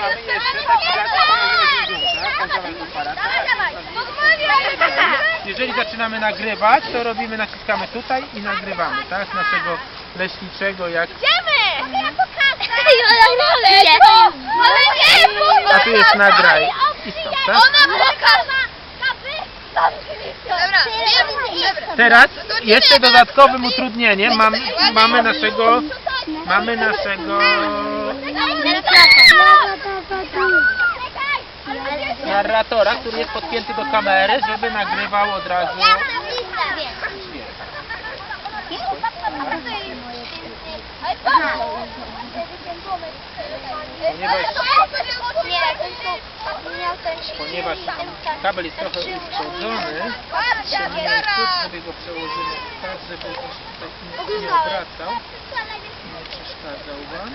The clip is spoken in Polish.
mamy jeszcze taki tak, Jeżeli zaczynamy nagrywać, to robimy, naciskamy tutaj i nagrywamy, tak? Naszego leśniczego, jak Idziemy! A tu jest nagraj. I stop, tak? Ona. Teraz jeszcze dodatkowym utrudnieniem mam, mamy naszego, mamy naszego narratora, który jest podpięty do kamery, żeby nagrywał od razu. Dźwięk. Ponieważ kabel jest trochę uszkodzony, miejscu sobie go przełożymy tak, żeby on się tutaj nie odwracał, nie przeszkadzał Wam.